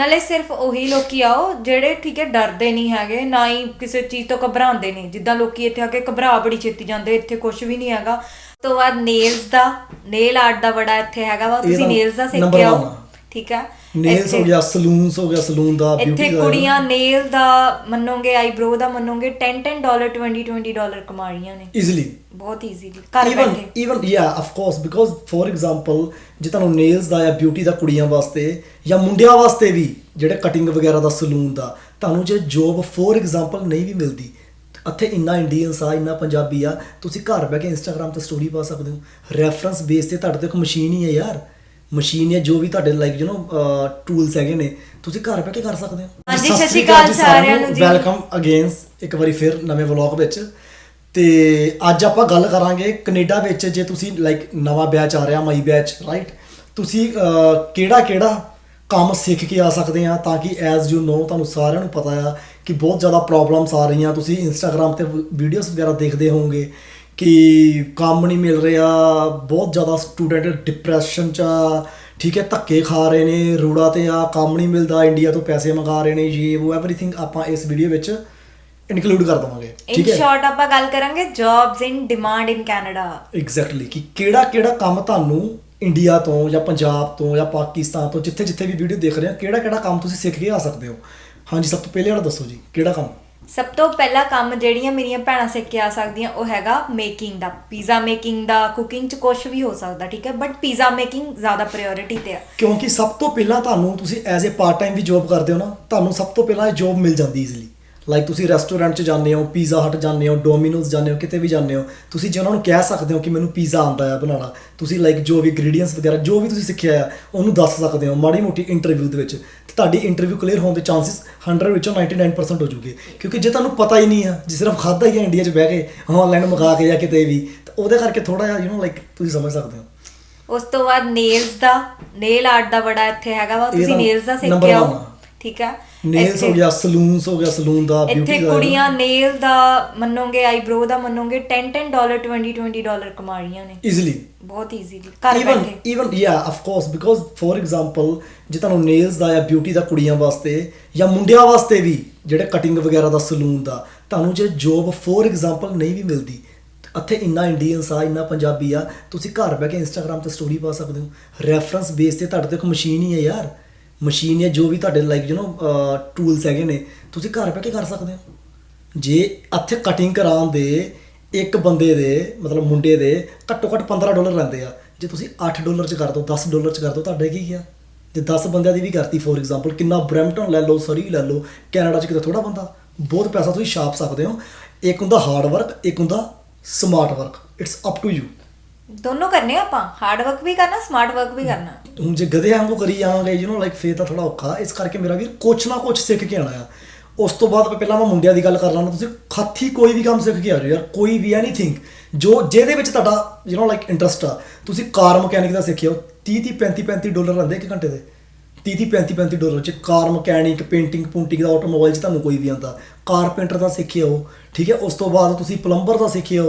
ਨਾਲੇ ਸਿਰਫ ਉਹੀ ਲੋਕੀ ਆਓ ਜਿਹੜੇ ਠੀਕ ਹੈ ਡਰਦੇ ਨਹੀਂ ਹੈਗੇ ਨਾ ਹੀ ਕਿਸੇ ਚੀਜ਼ ਤੋਂ ਘਬਰਾਉਂਦੇ ਨਹੀਂ। ਜਿੱਦਾਂ ਲੋਕੀ ਇੱਥੇ ਆ ਕੇ ਘਬਰਾ ਬੜੀ ਛੇਤੀ ਜਾਂਦੇ ਇੱਥੇ ਕੁਝ ਵੀ ਨਹੀਂ ਹੈਗਾ। ਤੋਂ ਬਾਅਦ ਨੇਲਸ ਦਾ ਨੇਲ ਆਰਟ ਦਾ ਬੜਾ ਇੱਥੇ ਹੈਗਾ ਵਾ ਤੁਸੀਂ ਨੇਲਸ ਦਾ ਸਿੱਖ number ਕੇ ਆਓ one ਆ। ਠੀਕ ਹੈ। ਨੇਲਸ ਇੱਥੇ- ਹੋ ਗਿਆ ਸਲੂਨਸ ਹੋ ਗਿਆ ਸਲੂਨ ਦਾ ਇੱਥੇ ਬਿਊਟੀ ਦਾ। ਕੁੜੀਆਂ ਨੇਲ ਦਾ ਮੰਨੋਗੇ ਆਈਬ੍ਰੋ ਦਾ ਮੰਨੋਗੇ 10 10 ਡਾਲਰ 20 20 ਡਾਲਰ ਕਮਾ ਰਹੀਆਂ ਨੇ। ਈਜ਼ੀਲੀ ਬਹੁਤ ਈਜ਼ੀਲੀ ਘਰ ਬੈਠੇ। Even yeah of course because for example ਜੇ ਤੁਹਾਨੂੰ ਨੇਲਸ ਦਾ ਜਾਂ ਬਿਊਟੀ ਦਾ ਕੁੜੀਆਂ ਵਾਸਤੇ ਜਾਂ ਮੁੰਡਿਆਂ ਵਾਸਤੇ ਵੀ ਜਿਹੜੇ ਕਟਿੰਗ ਵਗੈਰਾ ਦਾ ਸਲੂਨ ਦਾ ਤੁਹਾਨੂੰ ਜੇ ਜੋਬ ਫੋਰ ਐਗਜ਼ਾਮਪਲ ਨਹੀਂ ਵੀ ਮਿਲਦੀ ਇੱਥੇ ਇੰਨਾ ਇੰਡੀਅਨਸ ਆ ਇੰਨਾ ਪੰਜਾਬੀ ਆ ਤੁਸੀਂ ਘਰ ਬਹਿ ਕੇ ਇੰਸਟਾਗ੍ਰam ਤੇ ਸਟੋਰੀ ਪਾ ਸਕਦੇ ਹੋ। ਰੈਫਰੈਂਸ ਬੇਸ ਤੇ ਤੁਹਾਡੇ ਤੇ ਇੱਕ ਮਸ਼ੀਨ ਹੀ ਹੈ ਯਾਰ। ਮਸ਼ੀਨ ਹੈ ਜੋ ਵੀ ਤੁਹਾਡੇ ਲਾਈਕ ਯੂ نو ਟੂਲਸ ਹੈਗੇ ਨੇ ਤੁਸੀਂ ਘਰ ਬਹਿ ਕੇ ਕਰ ਸਕਦੇ ਹੋ ਹਾਂਜੀ, ਸਤਿ ਸਤਿ ਸ਼੍ਰੀ ਸ਼੍ਰੀ ਅਕਾਲ ਜੀ ਸਾਰਿਆਂ ਨੂੰ ਜੀ। ਵੈਲਕਮ ਅਗੇਨਸ ਇੱਕ ਵਾਰੀ ਫਿਰ ਨਵੇਂ ਵਲੌਗ ਵਿੱਚ ਤੇ ਅੱਜ ਆਪਾਂ ਗੱਲ ਕਰਾਂਗੇ ਕੈਨੇਡਾ ਵਿੱਚ ਜੇ ਤੁਸੀਂ ਲਾਈਕ ਨਵਾਂ ਬੈਚ ਆ ਰਿਹਾ ਮਈ ਬੈਚ ਰਾਈਟ ਤੁਸੀਂ ਕਿਹੜਾ ਕਿਹੜਾ ਕੰਮ ਸਿੱਖ ਕੇ ਆ ਸਕਦੇ ਆ ਤਾਂ ਕਿ ਐਜ਼ ਯੂ نو ਤੁਹਾਨੂੰ ਸਾਰਿਆਂ ਨੂੰ ਪਤਾ ਆ ਕਿ ਬਹੁਤ ਜ਼ਿਆਦਾ ਪ੍ਰੋਬਲਮਸ ਆ ਰਹੀਆਂ ਤੁਸੀਂ ਇੰਸਟਾਗ੍ਰam ਤੇ ਵੀਡੀਓਜ਼ ਵਗੈਰਾ ਦੇਖਦੇ ਹੋਵੋਗੇ ਕਿ ਕੰਮ ਨਹੀਂ ਮਿਲ ਰਿਹਾ ਬਹੁਤ ਜ਼ਿਆਦਾ ਸਟੂਡੈਂਟ ਡਿਪਰੈਸ਼ਨ ਚ ਆ ਠੀਕ ਹੈ ਧੱਕੇ ਖਾ ਰਹੇ ਨੇ ਰੋੜਾ ਤੇ ਆ ਕੰਮ ਨਹੀਂ ਮਿਲਦਾ ਇੰਡੀਆ ਤੋਂ ਪੈਸੇ ਮੰਗਾ ਰਹੇ ਨੇ ਇਹ ਉਹ ਐਵਰੀਥਿੰਗ ਆਪਾਂ ਇਸ ਵੀਡੀਓ ਵਿੱਚ ਇਨਕਲੂਡ ਕਰ ਦਵਾਂਗੇ ਇਨ ਠੀਕ ਹੈ? ਸ਼ਾਰਟ ਆਪਾਂ ਗੱਲ ਕਰਾਂਗੇ jobs in demand in Canada exactly ਕਿ ਕਿਹੜਾ ਕਿਹੜਾ ਕੰਮ ਤੁਹਾਨੂੰ ਇੰਡੀਆ ਤੋਂ ਜਾਂ ਪੰਜਾਬ ਤੋਂ ਜਾਂ ਪਾਕਿਸਤਾਨ ਤੋਂ ਜਿੱਥੇ ਜਿੱਥੇ ਵੀ ਵੀਡੀਓ ਦੇਖ ਰਹੇ ਹੋ ਕਿਹੜਾ ਕਿਹੜਾ ਕੰਮ ਤੁਸੀਂ ਸਿੱਖ ਕੇ ਆ ਸਕਦੇ ਹੋ? ਹਾਂਜੀ ਸਭ ਤੋਂ ਪਹਿਲੇ ਵਾਲਾ ਦੱਸੋ ਜੀ ਕਿਹੜਾ ਕੰਮ? ਸਭ ਤੋਂ ਪਹਿਲਾ ਕੰਮ ਜਿਹੜੀਆਂ ਮੇਰੀਆਂ ਭੈਣਾਂ ਸਿੱਖ ਕੇ ਆ ਸਕਦੀਆਂ, ਉਹ ਹੈਗਾ ਮੇਕਿੰਗ ਦਾ। ਪੀਜ਼ਾ ਮੇਕਿੰਗ ਦਾ ਕੁਕਿੰਗ ਚ ਕੁਝ ਵੀ ਹੋ ਸਕਦਾ, ਠੀਕ ਹੈ? ਬਟ ਪੀਜ਼ਾ ਮੇਕਿੰਗ ਜ਼ਿਆਦਾ ਪ੍ਰਾਇੋਰਟੀ ਤੇ ਆ। ਕਿਉਂਕਿ ਸਭ ਤੋਂ ਪਹਿਲਾਂ ਤੁਹਾਨੂੰ ਤੁਸੀਂ ਐਜ਼ ਅ ਪਾਰਟ ਟਾਈਮ ਵੀ ਜੌਬ ਕਰਦੇ ਹੋ ਨਾ, ਤੁਹਾਨੂੰ ਸਭ ਤੋਂ ਪਹਿਲਾਂ ਇਹ ਜੌਬ ਮਿਲ ਜਾਂਦੀ ਈਜ਼ੀਲੀ ਲਾਈਕ ਤੁਸੀਂ ਰੈਸਟੋਰੈਂਟ 'ਚ ਜਾਂਦੇ ਹੋ ਪੀਜ਼ਾ ਹਟ ਜਾਂਦੇ ਹੋ ਡੋਮਿਨੋਜ਼ ਜਾਂਦੇ ਹੋ, ਕਿਤੇ ਵੀ ਜਾਂਦੇ ਹੋ, ਤੁਸੀਂ ਜੇ ਉਹਨਾਂ ਨੂੰ ਕਹਿ ਸਕਦੇ ਹੋ ਕਿ ਮੈਨੂੰ ਪੀਜ਼ਾ ਆਉਂਦਾ ਹੈ ਬਣਾਉਣਾ, ਤੁਸੀਂ ਲਾਈਕ ਜੋ ਵੀ ਇੰਗਰੀਡੀਅੰਟਸ ਵਗੈਰਾ, ਜੋ ਵੀ ਤੁਸੀਂ ਸਿੱਖਿਆ ਆ ਉਹਨੂੰ ਦੱਸ ਸਕਦੇ ਹੋ ਮਾੜੀ ਮੋਟੀ ਇੰਟਰਵਿਊ ਦੇ ਵਿੱਚ। ਤੁਹਾਡੀ ਇੰਟਰਵਿਊ ਕਲੀਅਰ ਹੋਣ ਦੇ ਚਾਂਸਸ 100 ਵਿੱਚੋਂ 99% ਹੋ ਜੂਗੇ ਕਿਉਂਕਿ ਜੇ ਤੁਹਾਨੂੰ ਪਤਾ ਹੀ ਨਹੀਂ ਆ ਜੇ ਸਿਰਫ ਖਾਦਾ ਹੀ ਹੈ ਇੰਡੀਆ 'ਚ ਬਹਿ ਕੇ ਆਨਲਾਈਨ ਮੰਗਾ ਕੇ ਜਾਂ ਕਿਤੇ ਵੀ ਤਾਂ ਉਹਦੇ ਕਰਕੇ ਥੋੜਾ ਜਿਹਾ ਯੂ نو ਲਾਈਕ ਤੁਸੀਂ ਸਮਝ ਸਕਦੇ ਹੋ। ਉਸ ਤੋਂ ਬਾਅਦ ਨੇਲਸ ਦਾ ਨੇਲ ਆਰਟ ਦਾ ਬੜਾ ਇੱਥੇ ਹੈਗਾ ਵਾ ਤੁਸੀਂ ਨੇਲਸ ਦਾ ਸਿੱਖ number ਆ। ਠੀਕ ਹੈ ਨੇਲਸ ਹੋ ਇੱਥੇ- ਗਿਆ ਸਲੂਨਸ ਹੋ ਗਿਆ ਸਲੂਨ ਦਾ ਇੱਥੇ ਬਿਊਟੀ ਦਾ ਕੁੜੀਆਂ ਨੇਲ ਦਾ ਮੰਨੋਗੇ ਆਈਬ੍ਰੋ ਦਾ ਮੰਨੋਗੇ 10 10 ਡਾਲਰ 20 20 ਡਾਲਰ ਕਮਾ ਰਹੀਆਂ ਨੇ। ਈਜ਼ੀਲੀ ਬਹੁਤ ਈਜ਼ੀਲੀ ਘਰ ਬੈਠੇ। Even yeah of course because for example ਜੇ ਤੁਹਾਨੂੰ ਨੇਲਸ ਦਾ ਜਾਂ ਬਿਊਟੀ ਦਾ ਕੁੜੀਆਂ ਵਾਸਤੇ ਜਾਂ ਮੁੰਡਿਆਂ ਵਾਸਤੇ ਵੀ ਜਿਹੜੇ ਕਟਿੰਗ ਵਗੈਰਾ ਦਾ ਸਲੂਨ ਦਾ ਤੁਹਾਨੂੰ ਜੇ ਜੋਬ ਫੋਰ ਐਗਜ਼ਾਮਪਲ ਨਹੀਂ ਵੀ ਮਿਲਦੀ ਇੱਥੇ ਇੰਨਾ ਇੰਡੀਅਨਸ ਆ ਇੰਨਾ ਪੰਜਾਬੀ ਆ ਤੁਸੀਂ ਘਰ ਬਹਿ ਕੇ ਇੰਸਟਾਗ੍ਰam ਤੇ ਸਟੋਰੀ ਪਾ ਸਕਦੇ ਹੋ। ਰੈਫਰੈਂਸ ਬੇਸ ਤੇ ਤੁਹਾਡੇ ਇੱਕ ਮਸ਼ੀਨ ਹੀ ਹੈ ਯਾਰ। ਮਸ਼ੀਨ ਜਾਂ ਜੋ ਵੀ ਤੁਹਾਡੇ ਲਾਈਕ ਯੂ نو ਟੂਲਸ ਹੈਗੇ ਨੇ, ਤੁਸੀਂ ਘਰ ਬਹਿ ਕੇ ਕਰ ਸਕਦੇ ਹੋ। ਜੇ ਇੱਥੇ ਕਟਿੰਗ ਕਰਾਉਣ ਦੇ ਇੱਕ ਬੰਦੇ ਦੇ, ਮਤਲਬ ਮੁੰਡੇ ਦੇ ਘੱਟੋ ਘੱਟ 15 ਡਾਲਰ ਲੈਂਦੇ ਆ। ਜੇ ਤੁਸੀਂ 8 ਡਾਲਰ ਚ ਕਰ ਦੋ 10 ਡਾਲਰ ਚ ਕਰ ਦੋ, ਤੁਹਾਡੇ ਕੀ ਗਿਆ ਜੇ 10 ਬੰਦਿਆਂ ਦੀ ਵੀ ਕਰਤੀ ਫੋਰ ਐਗਜ਼ਾਮਪਲ ਕਿੰਨਾ ਬ੍ਰੈਂਪਟਨ ਲੈ ਲਓ, ਸਰੀ ਲੈ ਲਓ, ਕੈਨੇਡਾ ਚ ਕਿਤੇ ਥੋੜਾ ਬੰਦਾ, ਬਹੁਤ ਪੈਸਾ ਤੁਸੀਂ ਛਾਪ ਸਕਦੇ ਹੋ। ਇੱਕ ਹੁੰਦਾ ਹਾਰਡ ਵਰਕ ਇੱਕ ਹੁੰਦਾ smart work it's up to you ਦੋਨੋਂ ਕਰਨੇ ਆ ਆਪਾਂ ਹਾਰਡ ਵਰਕ ਵੀ ਕਰਨਾ ਸਮਾਰਟ ਵਰਕ ਵੀ ਕਰਨਾ ਹੁਣ ਜੇ ਗਧੇ ਵਾਂਗੂ ਕਰੀ ਜਾਵਾਂਗੇ ਯੂ نو ਲਾਈਕ ਫੇਰ ਤਾਂ ਥੋੜਾ ਔਖਾ ਇਸ ਕਰਕੇ ਮੇਰਾ ਵੀਰ ਕੁਛ ਨਾ ਕੁਛ ਸਿੱਖ ਕੇ ਆਣਾ ਆ ਉਸ ਤੋਂ ਬਾਅਦ ਪਹਿਲਾਂ ਮੈਂ ਮੁੰਡਿਆਂ ਦੀ ਗੱਲ ਕਰ ਲਾਂਗਾ ਤੁਸੀਂ ਹੱਥੀ ਕੋਈ ਵੀ ਕੰਮ ਸਿੱਖ ਕੇ ਆ ਰਹੇ ਹੋ ਯਾਰ ਕੋਈ ਵੀ ਐਨੀਥਿੰਗ ਜੋ ਜਿਹਦੇ ਵਿੱਚ ਤੁਹਾਡਾ ਯੂ نو ਲਾਈਕ ਇੰਟਰਸਟ ਆ ਤੁਸੀਂ ਕਾਰ ਮਕੈਨਿਕ ਦਾ ਸਿੱਖਿਓ 30 30 35 35 ਡਾਲਰ ਲੈਂਦੇ ਇੱਕ ਘੰਟੇ ਦੇ 30 30 35 35 ਡਾਲਰ ਚ ਕਾਰ ਮਕੈਨਿਕ ਪੇਂਟਿੰਗ ਪੁੰਟਿੰਗ ਦਾ ਆਟੋਮੋਬਾਈਲ ਚ ਤੁਹਾਨੂੰ ਕੋਈ ਵੀ ਆਉਂਦਾ ਕਾਰਪੈਂਟਰ ਦਾ ਸਿੱਖਿਓ ਠੀਕ ਹੈ ਉਸ ਤੋਂ ਬਾਅਦ ਤੁਸੀਂ ਪਲੰਬਰ ਦਾ ਸਿੱਖਿਓ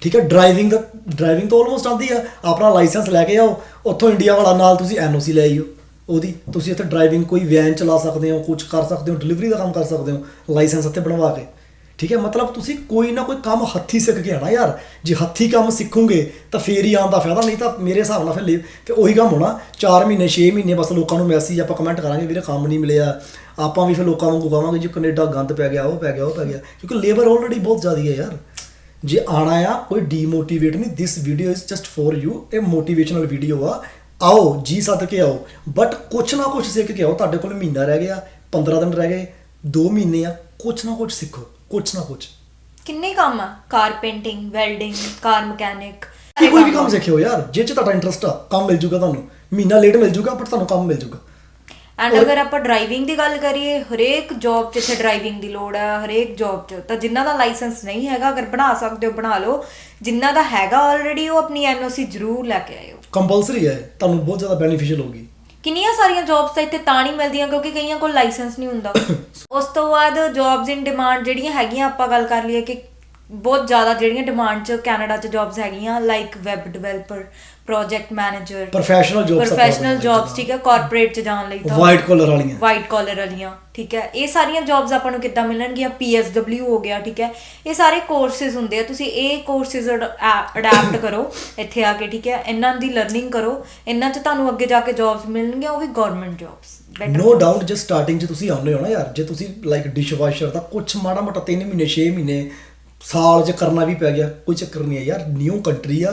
ਠੀਕ ਹੈ ਡਰਾਈਵਿੰਗ ਦਾ ਡਰਾਈਵਿੰਗ ਤਾਂ ਆਲਮੋਸਟ ਆਉਂਦੀ ਆ। ਆਪਣਾ ਲਾਇਸੈਂਸ ਲੈ ਕੇ ਆਓ ਉੱਥੋਂ ਇੰਡੀਆ ਵਾਲਾ ਨਾਲ ਤੁਸੀਂ ਐਨਓਸੀ ਲੈ ਆਇਓ। ਉਹਦੀ ਤੁਸੀਂ ਇੱਥੇ ਡਰਾਈਵਿੰਗ ਕੋਈ ਵੈਨ ਚਲਾ ਸਕਦੇ ਹੋ ਕੁਝ ਕਰ ਸਕਦੇ ਹੋ ਡਿਲੀਵਰੀ ਦਾ ਕੰਮ ਕਰ ਸਕਦੇ ਹੋ ਲਾਇਸੈਂਸ ਇੱਥੇ ਬਣਵਾ ਕੇ। ਠੀਕ ਹੈ, ਮਤਲਬ ਤੁਸੀਂ ਕੋਈ ਨਾ ਕੋਈ ਕੰਮ ਹੱਥੀ ਸਿੱਖ ਕੇ ਆਣਾ ਯਾਰ। ਜੇ ਹੱਥੀ ਕੰਮ ਸਿੱਖੋਗੇ, ਤਾਂ ਫੇਰ ਹੀ ਆਉਣ ਦਾ ਫਾਇਦਾ, ਨਹੀਂ ਤਾਂ ਮੇਰੇ ਹਿਸਾਬ ਨਾਲ ਫਿਰ ਲੇ- ਫਿਰ ਉਹੀ ਕੰਮ ਹੋਣਾ। 4 ਮਹੀਨੇ 6 ਮਹੀਨੇ ਬਸ ਲੋਕਾਂ ਨੂੰ ਮੈਸੇਜ ਆਪਾਂ ਕਮੈਂਟ ਕਰਾਂਗੇ, ਵੀਰੇ ਕੰਮ ਨਹੀਂ ਮਿਲਿਆ। ਆਪਾਂ ਵੀ ਫਿਰ ਲੋਕਾਂ ਨੂੰ ਕਹਾਂਗੇ ਜੀ ਕੈਨੇਡਾ ਗੰਦ ਪੈ ਗਿਆ, ਉਹ ਪੈ ਗਿਆ, ਉਹ ਪੈ ਗਿਆ। ਕਿਉਂਕਿ ਲੇਬਰ ਆਲਰੇਡੀ ਬਹੁਤ ਜ਼ਿਆਦੀ ਹੈ ਯਾਰ। ਜੇ ਆਣਾ ਆ ਕੋਈ ਡੀਮੋਟੀਵੇਟ ਨਹੀਂ this video is just for you ਇਹ ਮੋਟੀਵੇਸ਼ਨਲ ਵੀਡੀਓ ਆ। ਆਓ ਜੀ ਸੱਦ ਕੇ ਆਓ। ਬਟ ਕੁਛ ਨਾ ਕੁਛ ਸਿੱਖ ਕੇ ਆਓ ਤੁਹਾਡੇ ਕੋਲ ਮਹੀਨਾ ਰਹਿ ਗਿਆ 15 ਦਿਨ ਰਹਿ ਗਏ 2 ਮਹੀਨੇ ਆ ਕੁਛ ਨਾ ਕੁਛ ਸਿੱਖੋ ਕੁਛ ਨਾ ਕੁਛ। ਕਿੰਨੇ ਕੰਮ ਆ? ਕਾਰਪੈਂਟਿੰਗ ਵੈਲਡਿੰਗ ਕਾਰ ਮਕੈਨਿਕ ਕੀ ਕੋਈ ਵੀ ਕੰਮ ਸਿੱਖਿਓ ਯਾਰ ਜੇ ਚ ਤੁਹਾਡਾ ਇੰਟਰਸਟ ਆ ਕੰਮ ਮਿਲ ਜੂਗਾ ਤੁਹਾਨੂੰ। ਮਹੀਨਾ ਲੇਟ ਮਿਲ ਜੂਗਾ ਪਰ ਤੁਹਾਨੂੰ ਕੰਮ ਮਿਲ ਜੂਗਾ। ਐਂਡ ਅਗਰ ਆਪਾਂ ਡਰਾਈਵਿੰਗ ਦੀ ਗੱਲ ਕਰੀਏ ਹਰੇਕ ਜੌਬ 'ਚ ਇੱਥੇ ਡਰਾਈਵਿੰਗ ਦੀ ਲੋੜ ਹੈ ਹਰੇਕ ਜੌਬ 'ਚ। ਤਾਂ ਜਿਨ੍ਹਾਂ ਦਾ ਲਾਇਸੈਂਸ ਨਹੀਂ ਹੈਗਾ ਅਗਰ ਬਣਾ ਸਕਦੇ ਹੋ ਬਣਾ ਲਓ। ਜਿਨ੍ਹਾਂ ਦਾ ਹੈਗਾ ਆਲਰੇਡੀ ਉਹ ਆਪਣੀ ਐਨਓਸੀ ਜ਼ਰੂਰ ਲੈ ਕੇ ਆਇਓ। ਕੰਪਲਸਰੀ ਹੈ। ਤੁਹਾਨੂੰ ਬਹੁਤ ਜ਼ਿਆਦਾ ਬੈਨੀਫੀਸ਼ੀਅਲ ਹੋਗੀ ਕਿੰਨੀਆਂ ਸਾਰੀਆਂ ਜੌਬਸ ਤਾਂ ਇੱਥੇ ਤਾਂ ਨਹੀਂ ਮਿਲਦੀਆਂ ਕਿਉਂਕਿ ਕਈਆਂ ਕੋਲ ਲਾਇਸੈਂਸ ਨਹੀਂ ਹੁੰਦਾ। ਉਸ ਤੋਂ ਬਾਅਦ ਜੌਬਸ ਇਨ ਡਿਮਾਂਡ ਜਿਹੜੀਆਂ ਹੈਗੀਆਂ ਆਪਾਂ ਗੱਲ ਕਰ ਲਈਏ ਕਿ ਬਹੁਤ ਜ਼ਿਆਦਾ ਜਿਹੜੀਆਂ ਡਿਮਾਂਡ 'ਚ ਕੈਨੇਡਾ 'ਚ ਜੌਬਸ ਹੈਗੀਆਂ like web developer project manager jobs ਦਾ ਪ੍ਰੋਫੈਸ਼ਨਲ ਜੌਬਸ ਠੀਕ ਹੈ ਕਾਰਪੋਰੇਟ 'ਚ ਜਾਣ ਲਈ ਤਾਂ ਵਾਈਟ ਕਾਲਰ ਵਾਲੀਆਂ। ਵਾਈਟ ਕਾਲਰ ਵਾਲੀਆਂ ਠੀਕ ਹੈ ਇਹ ਸਾਰੀਆਂ ਜੌਬਸ ਆਪਾਂ ਨੂੰ ਕਿੱਦਾਂ ਮਿਲਣਗੀਆਂ? PSW ਹੋ ਗਿਆ ਠੀਕ ਹੈ ਇਹ ਸਾਰੇ ਕੋਰਸਿਸ ਹੁੰਦੇ ਆ ਤੁਸੀਂ ਇਹ ਕੋਰਸਿਸ ਅਡਾਪਟ ਕਰੋ ਇੱਥੇ ਆ ਕੇ ਠੀਕ ਹੈ ਇਹਨਾਂ ਦੀ ਲਰਨਿੰਗ ਕਰੋ ਇਹਨਾਂ 'ਚ ਤੁਹਾਨੂੰ ਅੱਗੇ ਜਾ ਕੇ ਜੌਬਸ ਮਿਲਣਗੀਆਂ ਉਹ ਵੀ ਗਵਰਨਮੈਂਟ ਜੌਬਸ ਨੋ ਡਾਊਟ ਜੇ ਸਟਾਰਟਿੰਗ 'ਚ ਤੁਸੀਂ ਆਉਂਦੇ ਹੋ ਨਾ ਯਾਰ ਜੇ ਤੁਸੀਂ ਲਾਈਕ ਡਿਸ਼ਵਾਸ਼ਰ ਦਾ ਕੁਝ ਮਾੜਾ ਮੋਟਾ 3 ਮਹੀਨੇ 6 ਮਹੀਨੇ ਸਾਲ 'ਚ ਕਰਨਾ ਵੀ ਪੈ ਗਿਆ ਕੋਈ ਚੱਕਰ ਨਹੀਂ ਹੈ ਯਾਰ ਨਿਊ ਕੰਟਰੀ ਆ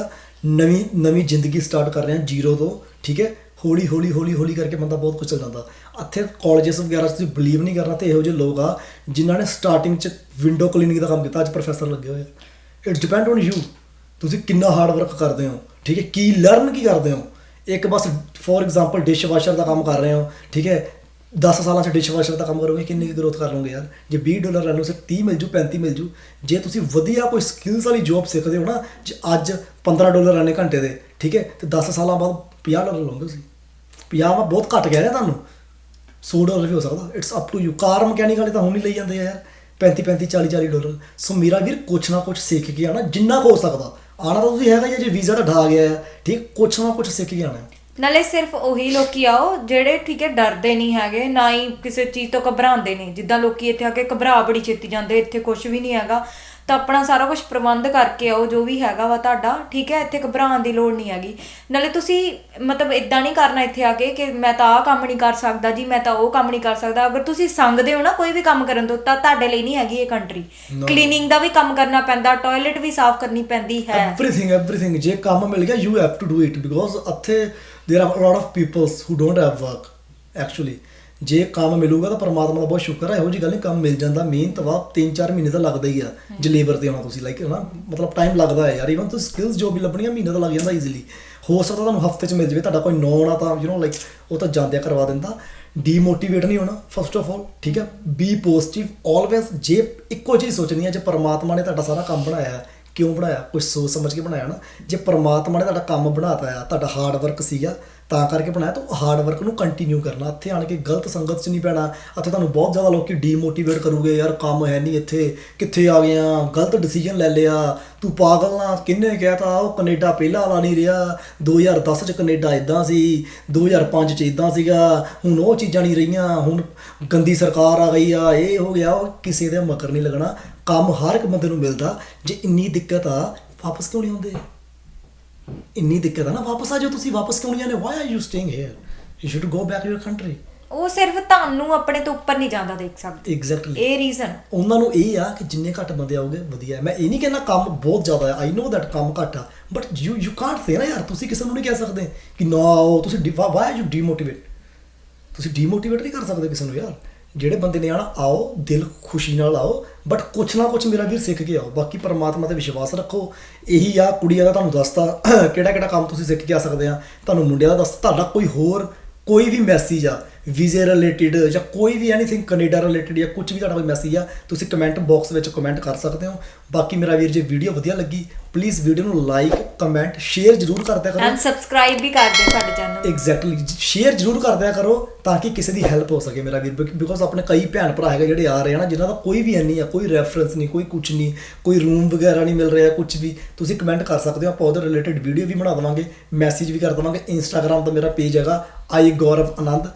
ਨਵੀਂ ਨਵੀਂ ਜ਼ਿੰਦਗੀ ਸਟਾਰਟ ਕਰ ਰਹੇ ਹਾਂ ਜ਼ੀਰੋ ਤੋਂ, ਠੀਕ ਹੈ? ਹੌਲੀ ਹੌਲੀ ਹੌਲੀ ਹੌਲੀ ਕਰਕੇ ਬੰਦਾ ਬਹੁਤ ਕੁਝ ਚੱਲ ਜਾਂਦਾ। ਇੱਥੇ ਕਾਲਜਸ ਵਗੈਰਾ 'ਚ ਤੁਸੀਂ ਬਲੀਵ ਨਹੀਂ ਕਰਨਾ, ਤੇ ਇਹੋ ਜਿਹੇ ਲੋਕ ਆ, ਜਿਨ੍ਹਾਂ ਨੇ ਸਟਾਰਟਿੰਗ 'ਚ ਵਿੰਡੋ ਕਲੀਨਿੰਗ ਦਾ ਕੰਮ ਕੀਤਾ, ਅੱਜ ਪ੍ਰੋਫੈਸਰ ਲੱਗੇ ਹੋਏ ਆ। ਇਟਸ ਡਿਪੈਂਡ ਔਨ ਯੂ ਤੁਸੀਂ ਕਿੰਨਾ ਹਾਰਡ ਵਰਕ ਕਰਦੇ ਹੋ, ਠੀਕ ਹੈ? ਕੀ ਲਰਨ ਕੀ ਕਰਦੇ ਹੋ? ਇੱਕ ਬਸ ਫੋਰ ਐਗਜ਼ਾਮਪਲ ਡਿਸ਼ ਵਾਸ਼ਰ ਦਾ ਕੰਮ ਕਰ ਰਹੇ ਹੋ, ਠੀਕ ਹੈ? 10 ਸਾਲਾਂ ਚ ਡਿਸ਼ਵਾਸ਼ਰ ਦਾ ਕੰਮ ਕਰੋਗੇ ਕਿੰਨੀ ਗਰੋਥ ਕਰ ਲਓਗੇ ਯਾਰ। ਜੇ 20 ਡਾਲਰ ਲੈ ਲਓ ਸੇ 30 ਮਿਲ ਜੂ 35 ਮਿਲ ਜੂ। ਜੇ ਤੁਸੀਂ ਵਧੀਆ ਕੋਈ ਸਕਿੱਲਸ ਵਾਲੀ ਜੌਬ ਸਿੱਖਦੇ ਹੋ ਨਾ ਜੇ ਅੱਜ 15 ਡਾਲਰ ਲੈਣੇ ਘੰਟੇ ਦੇ ਠੀਕ ਹੈ ਤੇ 10 ਸਾਲਾਂ ਬਾਅਦ 50 ਡਾਲਰ ਲਓਗੇ ਤੁਸੀਂ। 50 ਮੈਂ ਬਹੁਤ ਘੱਟ ਕਹਿ ਰਿਹਾ ਤੁਹਾਨੂੰ। 100 ਡਾਲਰ ਵੀ ਹੋ ਸਕਦਾ। It's up to you car mechanic ਵਾਲੇ ਤਾਂ ਹੁਣ ਹੀ ਲਈ ਜਾਂਦੇ ਆ ਯਾਰ। 35 35 40 40 ਡਾਲਰ ਸੋ ਮੇਰਾ ਵੀਰ ਕੁਛ ਨਾ ਕੁਛ ਸਿੱਖ ਕੇ ਆਣਾ ਜਿੰਨਾ ਕੁ ਹੋ ਸਕਦਾ। ਆਣਾ ਤਾਂ ਤੁਸੀਂ ਹੈਗਾ ਹੀ ਆ, ਜੇ ਵੀਜ਼ਾ ਤਾਂ ਢਾ ਗਿਆ ਹੈ ਠੀਕ ਕੁਛ ਨਾ ਕੁਛ ਸਿੱਖ ਕੇ ਆਣਾ ਨਾਲੇ ਸਿਰਫ ਉਹੀ ਲੋਕੀ ਆਓ ਜਿਹੜੇ ਠੀਕ ਹੈ ਡਰਦੇ ਨਹੀਂ ਹੈਗੇ, ਨਾ ਹੀ ਕਿਸੇ ਚੀਜ਼ ਤੋਂ ਘਬਰਾਉਂਦੇ ਨਹੀਂ। ਜਿੱਦਾਂ ਲੋਕੀ ਇੱਥੇ ਆ ਕੇ ਘਬਰਾ ਬੜੀ ਛੇਤੀ ਜਾਂਦੇ, ਇੱਥੇ ਕੁਝ ਵੀ ਨਹੀਂ ਹੈਗਾ। ਤਾਂ ਆਪਣਾ ਸਾਰਾ ਕੁਝ ਪ੍ਰਬੰਧ ਕਰਕੇ ਆਓ ਜੋ ਵੀ ਹੈਗਾ ਵਾ ਤੁਹਾਡਾ ਠੀਕ ਹੈ? ਇੱਥੇ ਘਬਰਾਉਣ ਦੀ ਲੋੜ ਨਹੀਂ ਹੈਗੀ। ਨਾਲੇ ਤੁਸੀਂ ਮਤਲਬ ਇਦਾਂ ਨਹੀਂ ਕਰਨਾ ਇੱਥੇ ਆ ਕੇ ਕਿ ਮੈਂ ਤਾਂ ਆਹ ਕੰਮ ਨਹੀਂ ਕਰ ਸਕਦਾ ਜੀ ਮੈਂ ਤਾਂ ਉਹ ਕੰਮ ਨਹੀਂ ਕਰ ਸਕਦਾ। ਅਗਰ ਤੁਸੀਂ ਸੰਗਦੇ ਹੋ ਨਾ ਕੋਈ ਵੀ ਕੰਮ ਕਰਨ ਤੋਂ ਤਾਂ ਤੁਹਾਡੇ ਲਈ ਨਹੀਂ ਹੈਗੀ ਇਹ ਕੰਟਰੀ. ਕਲੀਨਿੰਗ ਦਾ ਵੀ ਕੰਮ ਕਰਨਾ ਪੈਂਦਾ ਟਾਇਲਟ ਵੀ ਸਾਫ਼ ਕਰਨੀ ਪੈਂਦੀ ਹੈ। Everything everything ਜੇ ਕੰਮ ਮਿਲ ਗਿਆ you have to do it because ਇੱਥੇ there are a lot of peoples who don't have work actually. ਜੇ ਕੰਮ ਮਿਲੂਗਾ ਤਾਂ ਪਰਮਾਤਮਾ ਦਾ ਬਹੁਤ ਸ਼ੁਕਰ ਹੈ ਇਹੋ ਜੀ ਗੱਲ ਨਹੀਂ ਕੰਮ ਮਿਲ ਜਾਂਦਾ ਮਿਹਨਤ ਵਾ 3-4 ਮਹੀਨੇ ਤਾਂ ਲੱਗਦਾ ਹੀ ਆ ਜੇ ਲੇਬਰ ਤੇ ਆਉਣਾ ਤੁਸੀਂ ਲਾਈਕ ਨਾ ਮਤਲਬ ਟਾਈਮ ਲੱਗਦਾ ਹੈ ਯਾਰ ਇਵਨ ਤੁਸੀਂ ਸਕਿੱਲਸ ਜੋ ਵੀ ਲੱਭਣੀਆਂ ਮਹੀਨਾ ਤਾਂ ਲੱਗ ਜਾਂਦਾ ਈਜ਼ੀਲੀ ਹੋ ਸਕਦਾ ਤੁਹਾਨੂੰ ਹਫ਼ਤੇ ਚ ਮਿਲ ਜਾਵੇ ਤੁਹਾਡਾ ਕੋਈ ਨੋਨ ਆ ਤਾਂ ਯੂ نو ਲਾਈਕ ਉਹ ਤਾਂ ਜਾਂਦਿਆਂ ਕਰਵਾ ਦਿੰਦਾ। ਡੀਮੋਟੀਵੇਟ ਨਹੀਂ ਹੋਣਾ ਫਸਟ ਆਫ ਆਲ ਠੀਕ ਹੈ ਬੀ ਪੋਜ਼ਿਟਿਵ ਆਲਵੇਸ ਜੇ ਇੱਕੋ ਚੀਜ਼ ਸੋਚਣੀ ਹੈ ਜੇ ਪਰਮਾਤਮਾ ਨੇ ਤੁਹਾਡਾ ਸਾਰਾ ਕੰਮ ਬਣਾਇਆ ਹੈ, ਕਿਉਂ ਬਣਾਇਆ? ਕੁਝ ਸੋਚ ਸਮਝ ਕੇ ਬਣਾਇਆ ਨਾ। ਜੇ ਪਰਮਾਤਮਾ ਨੇ ਤੁਹਾਡਾ ਕੰਮ ਬਣਾਤਾ ਆ ਤੁਹਾਡਾ ਹਾਰਡ ਵਰਕ ਸੀਗਾ ਤਾਂ ਕਰਕੇ ਬਣਾਇਆ, ਤਾਂ ਹਾਰਡ ਵਰਕ ਨੂੰ ਕੰਟੀਨਿਊ ਕਰਨਾ। ਇੱਥੇ ਆਣ ਕੇ ਗਲਤ ਸੰਗਤ 'ਚ ਨਹੀਂ ਪੈਣਾ। ਇੱਥੇ ਤੁਹਾਨੂੰ ਬਹੁਤ ਜ਼ਿਆਦਾ ਲੋਕੀ ਡੀਮੋਟੀਵੇਟ ਕਰੂਗੇ, ਯਾਰ ਕੰਮ ਹੈ ਨਹੀਂ ਇੱਥੇ। ਕਿੱਥੇ ਆ ਗਿਆ ਗਲਤ ਡਿਸੀਜਨ ਲੈ ਲਿਆ। ਤੂੰ ਪਾਗਲ ਨਾ ਕਿੰਨੇ ਕਹਿਤਾ ਉਹ ਕੈਨੇਡਾ ਪਹਿਲਾਂ ਵਾਲਾ ਨਹੀਂ ਰਿਹਾ। 2010 ਚ ਕੈਨੇਡਾ ਇਦਾਂ ਸੀ। 2005 ਚ ਇਦਾਂ ਸੀਗਾ। ਹੁਣ ਉਹ ਚੀਜ਼ਾਂ ਨਹੀਂ ਰਹੀਆਂ। ਹੁਣ ਗੰਦੀ ਸਰਕਾਰ ਆ ਗਈ ਆ। ਇਹ ਹੋ ਗਿਆ। ਉਹ ਕਿਸੇ ਦੇ ਮਕਰ ਨਹੀਂ ਲੱਗਣਾ। ਕੰਮ ਹਰ ਇੱਕ ਬੰਦੇ ਨੂੰ ਮਿਲਦਾ। ਜੇ ਇੰਨੀ ਦਿੱਕਤ ਆ, ਵਾਪਸ ਕਿਉਂ ਨਹੀਂ ਆਉਂਦੇ? ਇੰਨੀ ਦਿੱਕਤ ਆ ਨਾ ਵਾਪਸ ਆ ਜਾਓ ਤੁਸੀਂ ਵਾਪਸ ਕਿਉਂ ਨਹੀਂ ਆਨੇ why are you staying here you should go back your country ਉਹ ਸਿਰਫ ਤੁਹਾਨੂੰ ਆਪਣੇ ਤੋਂ ਉੱਪਰ ਨਹੀਂ ਜਾਂਦਾ ਦੇਖ ਸਕਦੇ। ਐਗਜ਼ੈਕਟਲੀ ਇਹ ਰੀਜ਼ਨ ਉਹਨਾਂ ਨੂੰ ਇਹ ਆ ਕਿ ਜਿੰਨੇ ਘੱਟ ਬੰਦੇ ਆਉਗੇ ਵਧੀਆ। ਮੈਂ ਇਹ ਨਹੀਂ ਕਹਿੰਦਾ ਕੰਮ ਬਹੁਤ ਜ਼ਿਆਦਾ ਹੈ। ਆਈ نو ਦੈਟ ਕੰਮ ਘੱਟ ਆ। But you you can't say ਨਾ ਯਾਰ ਤੁਸੀਂ ਕਿਸੇ ਨੂੰ ਨਹੀਂ ਕਹਿ ਸਕਦੇ ਕਿ ਨਾ ਆਓ ਤੁਸੀਂ ਵਾਈ ਯੂ ਡੀਮੋਟੀਵੇਟ ਤੁਸੀਂ ਡੀਮੋਟੀਵੇਟ ਨਹੀਂ ਕਰ ਸਕਦੇ ਕਿਸੇ ਨੂੰ ਯਾਰ। ਜਿਹੜੇ ਬੰਦੇ ਨੇ ਆਣਾ, ਆਓ, ਦਿਲ ਖੁਸ਼ੀ ਨਾਲ ਆਓ ਬਟ ਕੁਛ ਨਾ ਕੁਛ ਮੇਰਾ ਵੀਰ ਸਿੱਖ ਕੇ ਆਓ। ਬਾਕੀ ਪਰਮਾਤਮਾ ਤੇ ਵਿਸ਼ਵਾਸ ਰੱਖੋ। ਇਹੀ ਆ, ਕੁੜੀਆਂ ਦਾ ਤੁਹਾਨੂੰ ਦੱਸਤਾ ਕਿਹੜਾ ਕਿਹੜਾ ਕੰਮ ਤੁਸੀਂ ਸਿੱਖ ਕੇ ਆ ਸਕਦੇ ਆ। ਤੁਹਾਨੂੰ ਮੁੰਡਿਆਂ ਦਾ ਦੱਸ, ਤੁਹਾਡਾ ਕੋਈ ਹੋਰ ਕੋਈ ਵੀ ਮੈਸੇਜ ਆ ਵੀਜ਼ੇ ਰਿਲੇਟਡ ਜਾਂ ਕੋਈ ਵੀ ਐਨੀਥਿੰਗ ਕੈਨੇਡਾ ਰਿਲੇਟਡ ਜਾਂ ਕੁਝ ਵੀ ਤੁਹਾਡਾ ਕੋਈ ਮੈਸੇਜ ਆ ਤੁਸੀਂ ਕਮੈਂਟ ਬਾਕਸ ਵਿੱਚ ਕਮੈਂਟ ਕਰ ਸਕਦੇ ਹੋ। ਬਾਕੀ ਮੇਰਾ ਵੀਰ ਜੇ ਵੀਡੀਓ ਵਧੀਆ ਲੱਗੀ ਪਲੀਜ਼ ਵੀਡੀਓ ਨੂੰ ਲਾਈਕ ਕਮੈਂਟ ਸ਼ੇਅਰ ਜ਼ਰੂਰ ਕਰਦਿਆ ਕਰੋ। ਐਂਡ ਸਬਸਕ੍ਰਾਈਬ ਵੀ ਕਰ ਦਿਓ ਸਾਡੇ ਚੈਨਲ ਐਗਜ਼ੈਕਟਲੀ ਸ਼ੇਅਰ ਜ਼ਰੂਰ ਕਰਦਿਆ ਕਰੋ ਤਾਂ ਕਿ ਕਿਸੇ ਦੀ ਹੈਲਪ ਹੋ ਸਕੇ ਮੇਰਾ ਵੀਰ ਬਿਕੋਜ਼ ਆਪਣੇ ਕਈ ਭੈਣ ਭਰਾ ਹੈਗੇ ਜਿਹੜੇ ਆ ਰਹੇ ਆ ਨਾ ਜਿਨ੍ਹਾਂ ਦਾ ਕੋਈ ਵੀ ਨਹੀਂ ਆ ਕੋਈ ਰੈਫਰੈਂਸ ਨਹੀਂ ਕੋਈ ਕੁਝ ਨਹੀਂ ਕੋਈ ਰੂਮ ਵਗੈਰਾ ਨਹੀਂ ਮਿਲ ਰਿਹਾ ਕੁਝ ਵੀ ਤੁਸੀਂ ਕਮੈਂਟ ਕਰ ਸਕਦੇ ਹੋ ਆਪਾਂ ਉਹਦੇ ਰਿਲੇਟਡ ਵੀਡੀਓ ਵੀ ਬਣਾ ਦੇਵਾਂਗੇ ਮੈਸੇਜ ਵੀ ਕਰ ਦੇਵਾਂਗੇ ਇੰਸਟਾਗ੍ਰam ਦਾ ਮੇਰਾ ਪੇਜ ਹੈਗਾ ਆਈ ਗੌਰਵ ਆਨੰਦ